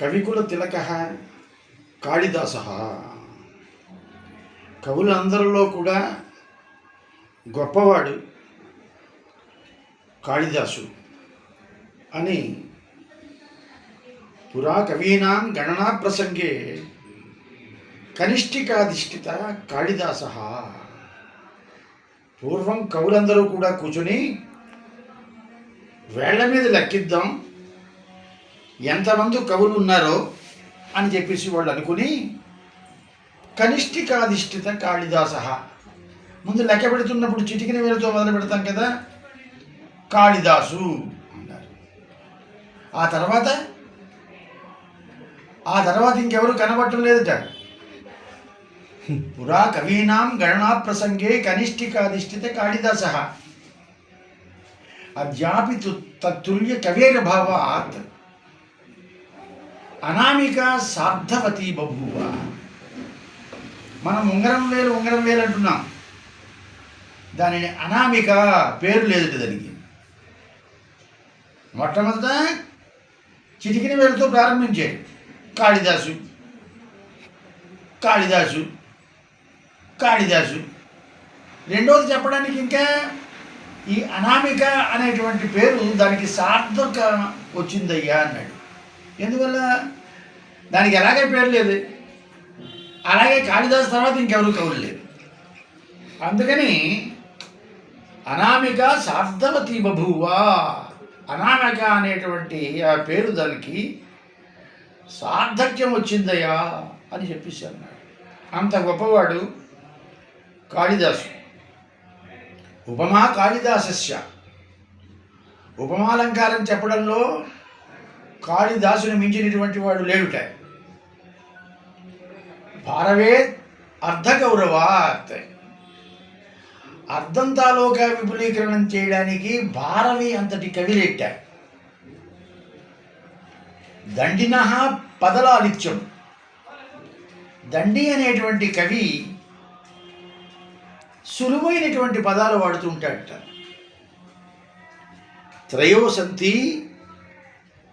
కవికుల తిలక కాళిదాస. కవులందరిలో కూడా గొప్పవాడు కాళిదాసు అని పురా కవీనాం గణనా ప్రసంగే కనిష్ఠికాధిష్ఠిత కాళిదాస. పూర్వం కవులందరూ కూడా కూర్చుని వేళ్ళ మీద లెక్కిద్దాం ఎంతమంది కవులు ఉన్నారో అని చెప్పేసి వాళ్ళు అనుకుని కనిష్ఠికాధిష్ఠిత కాళిదాస. ముందు లెక్క పెడుతున్నప్పుడు చిటికిన వేలతో మొదలు పెడతాం కదా కాళిదాసు అన్నారు. ఆ తర్వాత ఆ తర్వాత ఇంకెవరు కనబట్టం లేదట. పురా కవీనాం గణనా ప్రసంగే కనిష్ఠికాధిష్ఠిత కాళిదాస. అద్యాపి తు తత్తుల్య కవేరభావాత్. అనామిక సార్థవతి బభూవ మనం ఉంగరం వేలు ఉంగరం వేలు అంటున్నాం. దానిని అనామిక పేరు లేదు దానికి. మొట్టమొదట చిటికిన వేలుతో ప్రారంభించాడు కాళిదాసు. కాళిదాసు కాళిదాసు. రెండవది చెప్పడానికి ఇంకా ఈ అనామిక అనేటువంటి పేరు దానికి సార్థక వచ్చిందయ్యా అన్నాడు. ఎందువల్ల? దానికి ఎలాగే పేరు లేదు. అలాగే కాళిదాస్ తర్వాత ఇంకెవరు కవులు లేరు అందుకని అనామిక సార్థవతి బభువా అనామిక అనేటువంటి ఆ పేరు దానికి సార్థక్యం వచ్చిందయ్యా అని చెప్పేసి అన్నాడు. అంత గొప్పవాడు కాళిదాసు. ఉపమా కాళిదాసస్య. ఉపమాలంకారం చెప్పడంలో కాళిదాసుని మించినటువంటి వాడు లేడుట. భారవే అర్ధగౌరవాత్. అర్ధంతాలోక విపులీకరణం చేయడానికి భారవి అంతటి కవిలెట్ట దండిన పదలాలిత్యం. దండి అనేటువంటి కవి సులువైనటువంటి పదాలు వాడుతూ ఉంటాడట.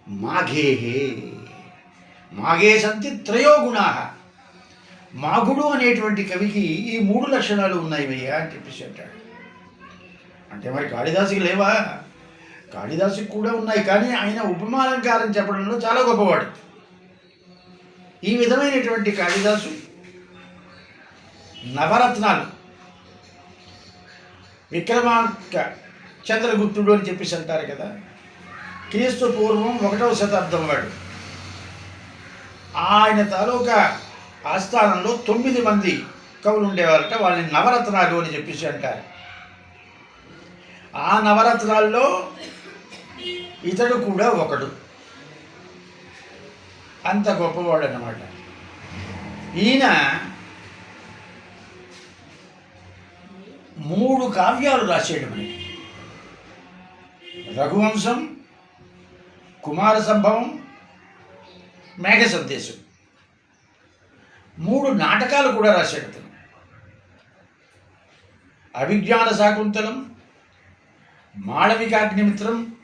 మాఘేహే. మాఘే సంతి త్రయో గుణా మాఘుడు అనేటువంటి కవికి ఈ మూడు లక్షణాలు ఉన్నాయి భయ్యా అని చెప్పేసి అంటాడు. అంటే మరి కాళిదాసుకి లేవా? కాళిదాసుకి కూడా ఉన్నాయి కానీ ఆయన ఉపమాలంకారం చెప్పడంలో చాలా గొప్పవాడు. ఈ విధమైనటువంటి కాళిదాసు నవరత్నాలు. విక్రమార్క చంద్రగుప్తుడు అని చెప్పేసి అంటారు కదా. క్రీస్తు పూర్వం ఒకటవ శతాబ్దం వాడు. ఆయన తాలూకా ఆస్థానంలో తొమ్మిది మంది కవులు ఉండేవారట వాళ్ళని నవరత్నాలు అని చెప్పేసి అంటారు. ఆ నవరత్నాల్లో ఇతడు కూడా ఒకడు. అంత గొప్పవాడు అన్నమాట ఈయన మూడు కావ్యాలు రాసేయడం మనకి. రఘువంశం కుమార సంభవం మేఘ సందేశం మూడు నాటకాలు కూడా రాశాడు అతను. అభిజ్ఞాన శాకుంతలం మాళవికాగ్నిమిత్రం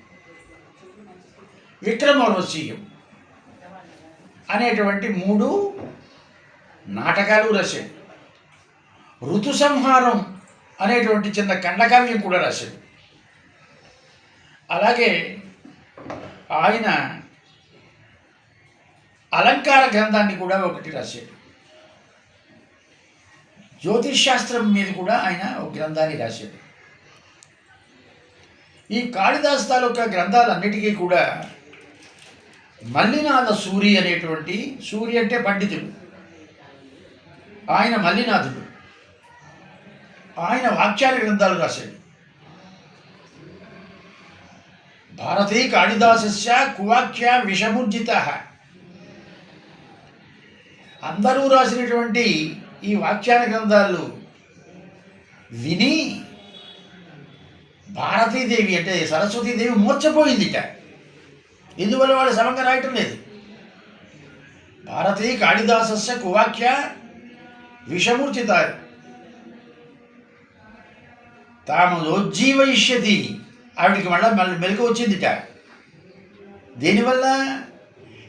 విక్రమోర్వశీయం అనేటువంటి మూడు నాటకాలు రాశాడు. ఋతు సంహారం అనేటువంటి చిన్న ఖండకావ్యం కూడా రాశాడు. అలాగే ఆయన అలంకార గ్రంథాన్ని కూడా ఒకటి రాశాడు. జ్యోతిష్ శాస్త్రం మీద కూడా ఆయన ఒక గ్రంథాన్ని రాశాడు. ఈ కాళిదాస్ తాలూకా గ్రంథాలన్నిటికీ కూడా మల్లినాథ సూరి అనేటువంటి సూరి అంటే పండితుడు. ఆయన మల్లినాథుడు. ఆయన వాక్యాల గ్రంథాలు రాశాడు. భారతీ కాళిదాసస్య కువాఖ్య విషముర్జిత అందరూ రాసినటువంటి ఈ వాఖ్యాన గ్రంథాలు విని భారతీదేవి అంటే సరస్వతీదేవి మూర్చపోయిందిట ఇందువల్ల వాళ్ళు సమంగా రాయటం లేదు. భారతీ కాళిదాసస్య కువాఖ్య విషమూర్చిత తాము ఉజ్జీవయిష్యతి ఆవిడికి మళ్ళీ మళ్ళీ మెలకు వచ్చిందిట. దీనివల్ల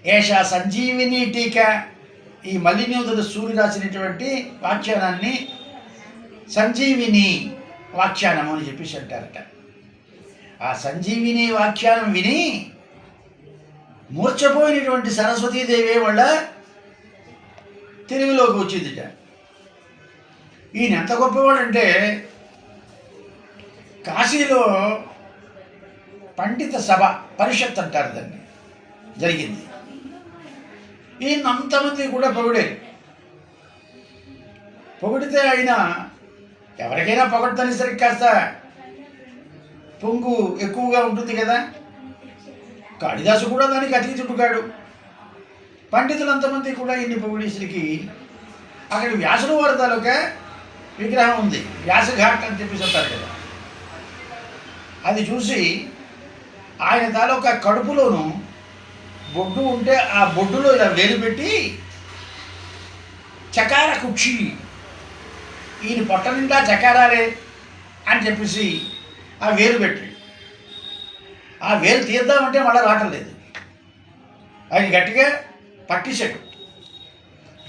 ఏషా సంజీవిని టీకా ఈ మల్లినూతుడు సూర్యు రాసినటువంటి వాఖ్యానాన్ని సంజీవిని వాఖ్యానం అని చెప్పేసి అంటారట. ఆ సంజీవిని వాఖ్యానం విని మూర్చపోయినటువంటి సరస్వతీదేవి వల్ల తెలుగులోకి వచ్చిందిట. ఈయన ఎంత గొప్పవాడంటే కాశీలో పండిత సభ పరిషత్ అంటారు దాన్ని. జరిగింది. ఈయన అంతమంది కూడా పొగిడారు. పొగిడితే ఆయన ఎవరికైనా పొగడతనేసరికి కాస్త పొంగు ఎక్కువగా ఉంటుంది కదా. కాళిదాసు కూడా దానికి అతీతుడుగాడు పండితులు అంతమంది కూడా ఇన్ని పొగిడేసరికి అక్కడ వ్యాసుల వారి తాలూకా విగ్రహం ఉంది. వ్యాసఘాట్ అని చెప్పేసి అంటారు కదా. అది చూసి ఆయన తాలూకా కడుపులోను బొడ్డు ఉంటే ఆ బొడ్డులో ఇలా వేలు పెట్టి చకార కుక్షి. ఈయన పొట్ట నిండా చకారాలే అని చెప్పేసి ఆ వేలు పెట్టి ఆ వేలు తీద్దామంటే మళ్ళీ రావటం లేదు. ఆయన గట్టిగా పట్టించాడు.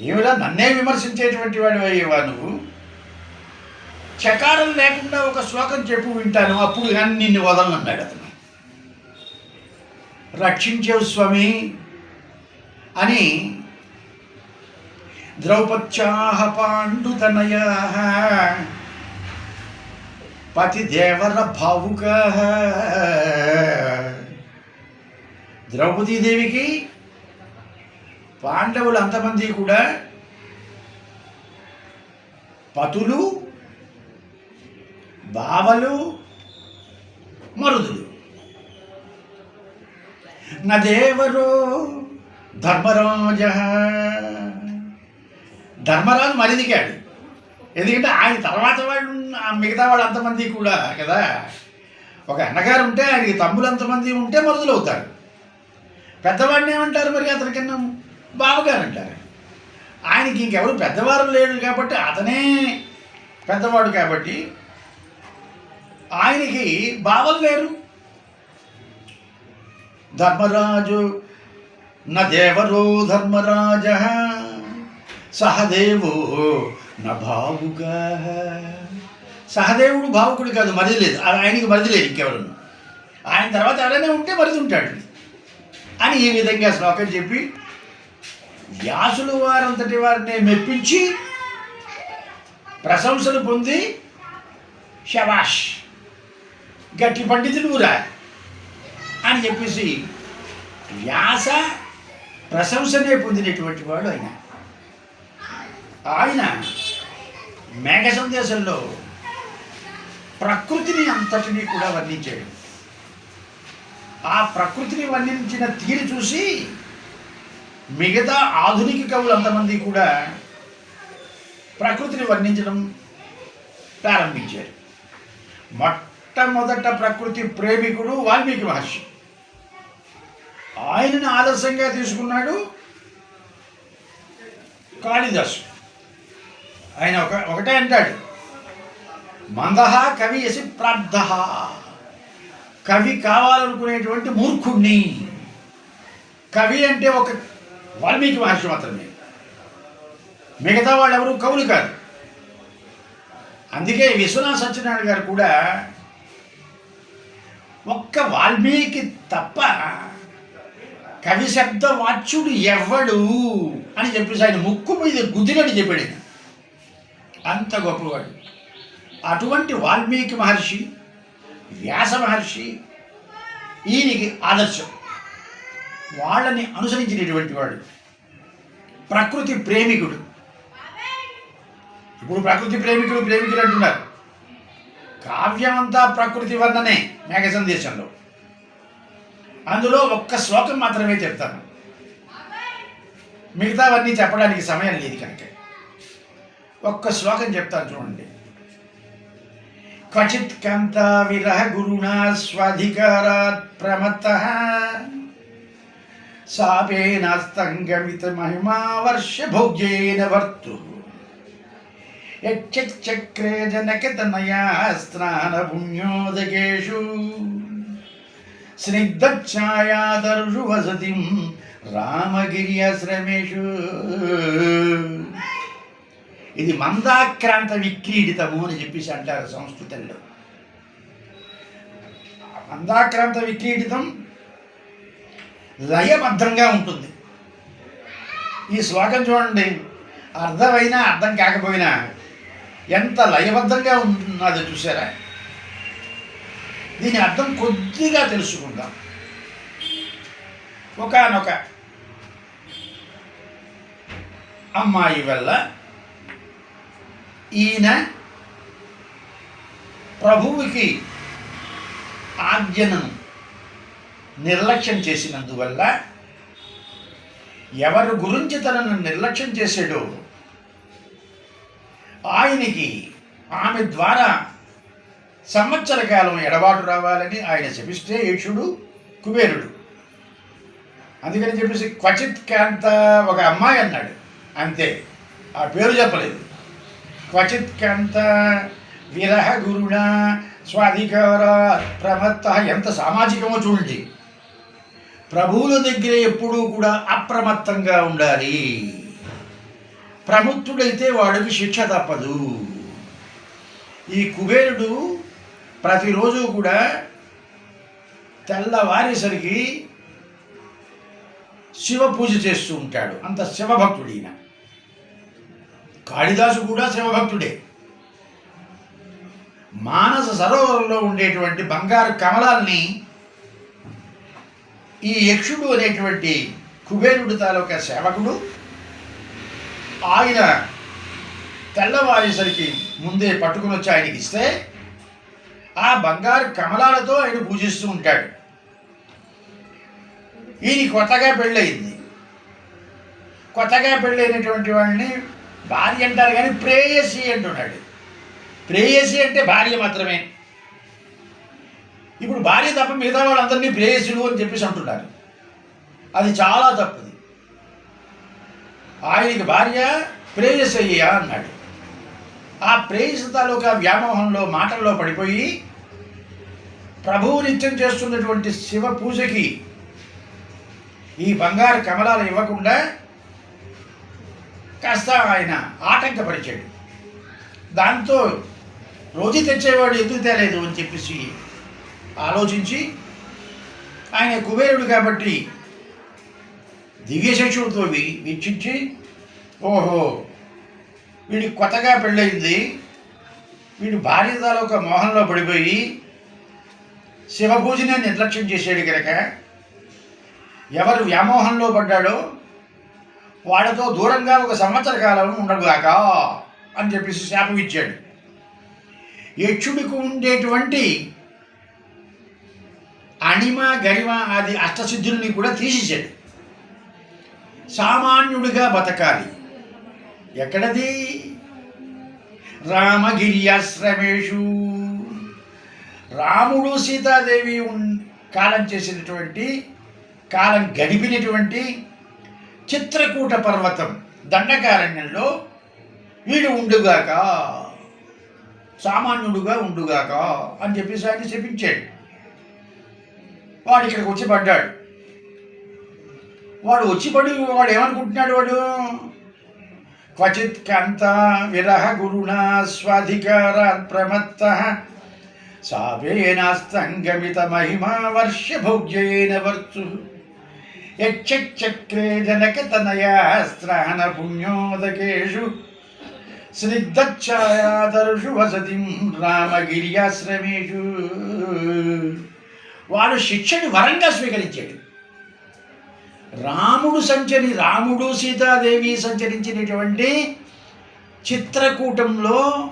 ఏమిలా నన్నే విమర్శించేటువంటి వాడు అయ్యేవా నువ్వు? చకారం లేకుండా ఒక శ్లోకం చెప్పు వింటాను అప్పుడు కానీ నిన్ను వదలనన్నాడు అతను. రక్షించేవు స్వామి అని ద్రౌపద్యాహ పాండుతనయ పతిదేవర భావుక. ద్రౌపదీదేవికి పాండవులు అంతమంది కూడా పతులు బావలు మరుదులు. నదేవరో ధర్మరాజ. ధర్మరాజు మరిదిగాడు ఎందుకంటే ఆయన తర్వాత వాళ్ళు మిగతా వాళ్ళు అంతమంది కూడా కదా. ఒక అన్నగారు ఉంటే ఆయనకి తమ్ములు అంతమంది ఉంటే మొదలవుతారు అవుతారు పెద్దవాడిని ఏమంటారు మరి అతనికన్నా బావగారు అంటారు. ఆయనకి ఇంకెవరు పెద్దవారు లేడు కాబట్టి అతనే పెద్దవాడు కాబట్టి ఆయనకి బావలు లేరు. ధర్మరాజు నేవరో ధర్మరాజ సహదేవో న భావుగా సహదేవుడు భావుకుడు కాదు మరిది లేదు. ఆయనకి మరిది లేదు ఇంకెవరన్నా ఆయన తర్వాత ఎవరైనా ఉంటే మరిది ఉంటాడు. అని ఈ విధంగా శ్లోకం చెప్పి వ్యాసులు వారంతటి వారిని మెప్పించి ప్రశంసలు పొంది శవాష్ గట్టి పండితులురా అని చెప్పేసి వ్యాస ప్రశంసనే పొందినటువంటి వాడు ఆయన. ఆయన మేఘ సందేశంలో ప్రకృతిని అంతటిని కూడా వర్ణించాడు. ఆ ప్రకృతిని వర్ణించిన తీరు చూసి మిగతా ఆధునిక కవులు అంతమంది కూడా ప్రకృతిని వర్ణించడం ప్రారంభించారు. మొట్టమొదట ప్రకృతి ప్రేమికుడు వాల్మీకి మహర్షి. ఆయనను ఆదర్శంగా తీసుకున్నాడు కాళిదాసు. ఆయన ఒక ఒకటే అంటాడు. మందహ కవి యసి ప్రార్థ కవి కావాలనుకునేటువంటి మూర్ఖుణ్ణి. కవి అంటే ఒక వాల్మీకి మహర్షి మాత్రమే. మిగతా వాళ్ళు ఎవరు కవులు కాదు. అందుకే విశ్వనాథ సత్యనారాయణ గారు కూడా ఒక్క వాల్మీకి తప్ప కవి శబ్ద వాచ్యుడు ఎవ్వడు అని చెప్పేసి ఆయన ముక్కు మీద గుదిరని చెప్పాడు. ఆయన. అంత గొప్పవాడు. అటువంటి వాల్మీకి మహర్షి వ్యాస మహర్షి ఈయనకి ఆదర్శం. వాళ్ళని అనుసరించినటువంటి వాడు. ప్రకృతి ప్రేమికుడు. ఇప్పుడు ప్రకృతి ప్రేమికులు ప్రేమికులు అంటున్నారు. కావ్యమంతా ప్రకృతి వర్ణనే మేఘ సందేశంలో అందులో ఒక్క శ్లోకం మాత్రమే చెప్తాను. మిగతావన్నీ చెప్పడానికి సమయం లేదు కనుక. ఒక్క శ్లోకం చెప్తాను చూడండి. క్వచిత్ కంతా విరహ గురుణా స్వాధికారాత్ ప్రమత్త సాపేనాస్తంగమిత మహిమా వర్ష భోగ్యేన వర్తు యక్షక్రే జనకతనయా స్నాన పుణ్యోదకేషు స్నిగ్ధఛాయాదర్షు వసతిం రామగిరి ఆశ్రమేషు ఇది మందాక్రాంత విక్రీడితము అని చెప్పేసి అంటారు సంస్కృతంలో. మందాక్రాంత విక్రీడితం లయబద్ధంగా ఉంటుంది. ఈ శ్లోకం చూడండి. అర్థమైనా అర్థం కాకపోయినా ఎంత లయబద్ధంగా ఉన్నదో చూసారా? దీని అర్థం కొద్దిగా తెలుసుకుందాం. ఒకనొక అమ్మాయి వల్ల ఈయన ప్రభువుకి ఆజ్ఞను నిర్లక్ష్యం చేసినందువల్ల ఎవరి గురించి తనను నిర్లక్ష్యం చేశాడో ఆయనకి ఆమె ద్వారా సంవత్సర కాలం ఎడబాటు రావాలని ఆయన శపిస్తే యక్షుడు కుబేరుడు. అందుకని చెప్పేసి క్వచిత్ కాంత ఒక అమ్మాయి అన్నాడు. అంతే. ఆ పేరు చెప్పలేదు. క్వచిత్ కాంత విరహ గురుణ స్వాధికార ప్రమత్త ఎంత సామాజికమో చూడండి. ప్రభువుల దగ్గర ఎప్పుడూ కూడా అప్రమత్తంగా ఉండాలి. ప్రముక్తుడైతే వాడికి శిక్ష తప్పదు. ఈ కుబేరుడు ప్రతిరోజు కూడా తెల్లవారేసరికి శివ పూజ చేస్తూ ఉంటాడు. అంత శివభక్తుడు ఈయన కాళిదాసు కూడా శివభక్తుడే. మానస సరోవరంలో ఉండేటువంటి బంగారు కమలాల్ని ఈ యక్షుడు అనేటువంటి కుబేరుడు తాలూకా సేవకుడు ఆయన తెల్లవారేసరికి ముందే పట్టుకుని వచ్చి ఆయనకి ఇస్తే ఆ బంగారు కమలాలతో ఆయన పూజిస్తూ ఉంటాడు. ఈయన కొత్తగా పెళ్ళయింది. కొత్తగా పెళ్ళైనటువంటి వాడిని భార్య అంటారు కానీ ప్రేయసి అంటున్నాడు. ప్రేయసి అంటే భార్య మాత్రమే. ఇప్పుడు భార్య తప్ప మిగతా వాళ్ళందరినీ ప్రేయసులు అని చెప్పేసి అంటున్నారు. అది చాలా తప్పుది. ఆయనకి భార్య ప్రేయసయ్య అన్నాడు. ఆ ప్రేయసి తాలూకా వ్యామోహంలో మాటల్లో పడిపోయి ప్రభువు నిత్యం చేస్తున్నటువంటి శివ పూజకి ఈ బంగారు కమలాలు ఇవ్వకుండా కాస్త ఆయన ఆటంకపరిచాడు. దాంతో రోజు తెచ్చేవాడు ఎందుకు తేలేదు అని చెప్పేసి ఆలోచించి ఆయన కుబేరుడు కాబట్టి దివ్యశిక్షుడితో వి- వీక్షించి ఓహో వీడి కొత్తగా పెళ్ళయింది వీడు భార్య తాలూకా మోహంలో పడిపోయి శివపూజనే నిర్లక్ష్యం చేశాడు కనుక ఎవరు వ్యామోహంలో పడ్డాడో వాడితో దూరంగా ఒక సంవత్సర కాలం ఉండగాక అని చెప్పేసి శాపం ఇచ్చాడు. యక్షుడికి ఉండేటువంటి అణిమ గరిమ ఆది అష్టసిద్ధుల్ని కూడా తీసేశాడు. సామాన్యుడిగా బతకాలి. ఎక్కడది? రామగిరియాశ్రమేషు రాముడు సీతాదేవి కాలం చేసినటువంటి కాలం గడిపినటువంటి చిత్రకూట పర్వతం దండకారణ్యంలో వీడు ఉండుగాక సామాన్యుడుగా ఉండుగాక అని చెప్పేసి ఆయన చెప్పించాడు. వాడు ఇక్కడికి వచ్చి పడ్డాడు. వాడు వచ్చి పడి వాడు ఏమనుకుంటున్నాడు వాడు? క్వచిత్ కాంత విరహ గురుణ స్వాధికార ప్రమత్త సావేనాస్తంగమిత మహిమా వర్ష భోగ్యేన వర్చు యక్షక్రే జనక పుణ్యోదకేషు స్నిగ్ధఛాయాదర్శు వసతిం రామగిరియాశ్రమేషు. వాడు శిక్షని వరంగా స్వీకరించాడు. రాముడు సంచరి రాముడు సీతాదేవి సంచరించినటువంటి చిత్రకూటంలో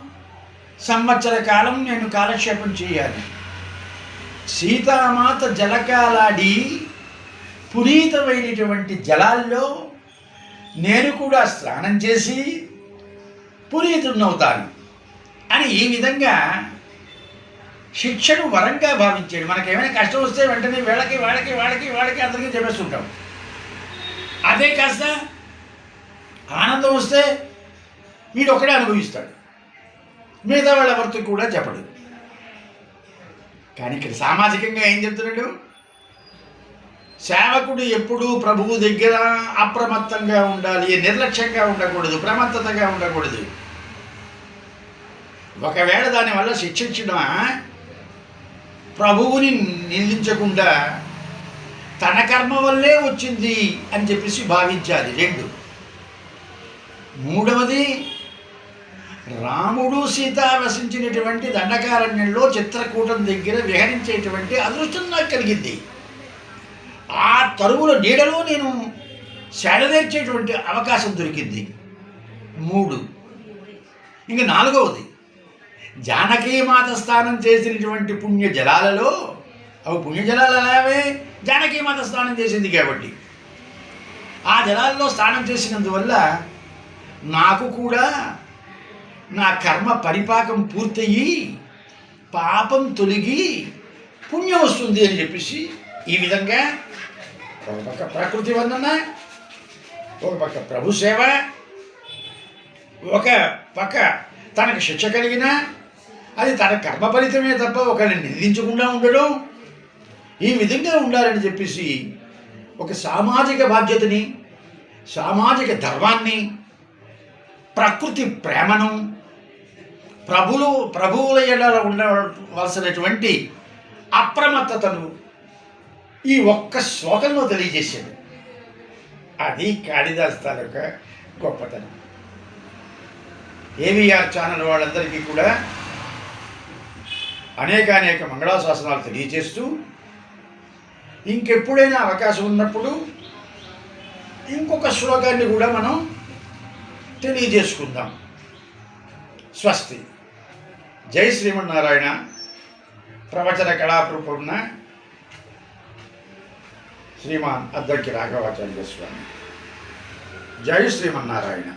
సంవత్సర కాలం నేను కాలక్షేపం చేయాలి. సీతామాత జలకాలాడి పునీతమైనటువంటి జలాల్లో నేను కూడా స్నానం చేసి పునీతుడినవుతాను అని ఈ విధంగా శిక్షను వరంగా భావించాడు. మనకేమైనా కష్టం వస్తే వెంటనే వీళ్ళకి వాళ్ళకి వాళ్ళకి వాళ్ళకి అందరికీ చెప్పేస్తుంటాం. అదే కాస్త ఆనందం వస్తే వీడొక్కడే అనుభవిస్తాడు. మిగతా వాళ్ళ ఎవరితో కూడా చెప్పడు. కానీ ఇక్కడ సామాజికంగా ఏం చెప్తున్నాడు? సేవకుడు ఎప్పుడూ ప్రభువు దగ్గర అప్రమత్తంగా ఉండాలి నిర్లక్ష్యంగా ఉండకూడదు ప్రమత్తతగా ఉండకూడదు. ఒకవేళ దానివల్ల శిక్షించడం ప్రభువుని నిందించకుండా తన కర్మ వల్లే వచ్చింది అని చెప్పేసి భావించాలి. రెండు. మూడవది రాముడు సీత వసించినటువంటి దండకారణ్యంలో చిత్రకూటం దగ్గర విహరించేటువంటి అదృష్టం నాకు కలిగింది. ఆ తరువుల నీడలో నేను సేడనేర్చేటువంటి అవకాశం దొరికింది. మూడు. ఇంక నాలుగవది. జానకీమాత స్నానం చేసినటువంటి పుణ్య జలాలలో అవి పుణ్యజలాలు అలావే జానకీమాత స్నానం చేసింది కాబట్టి. ఆ జలాల్లో స్నానం చేసినందువల్ల నాకు కూడా నా కర్మ పరిపాకం పూర్తయి పాపం తొలగి పుణ్యం వస్తుంది అని చెప్పేసి ఈ విధంగా ఒక పక్క ప్రకృతి వందన ఒక పక్క ప్రభు సేవ ఒక పక్క తనకు శిక్ష కలిగిన అది తన కర్మ ఫలితమే తప్ప ఒకరిని నిందించకుండా ఉండడం ఈ విధంగా ఉండాలని చెప్పేసి ఒక సామాజిక బాధ్యతని సామాజిక ధర్మాన్ని ప్రకృతి ప్రేమను ప్రభులు ప్రభువుల ఎడల ఉండవలసినటువంటి అప్రమత్తతను ఈ ఒక్క శ్లోకంలో తెలియజేశాడు. అది కాళిదాస్ తాలూకా గొప్పతనం. ఏవిఆర్ ఛానల్ వాళ్ళందరికీ కూడా అనేక అనేక మంగళాశాసనాలు తెలియజేస్తూ ఇంకెప్పుడైనా అవకాశం ఉన్నప్పుడు ఇంకొక శ్లోకాన్ని కూడా మనం తెలియజేసుకుందాం. స్వస్తి. జై శ్రీమన్నారాయణ. ప్రవచన కళాప్రూపమున శ్రీమాన్ అద్దంకి రాఘవాచార్య స్వామి. జై శ్రీమన్నారాయణ.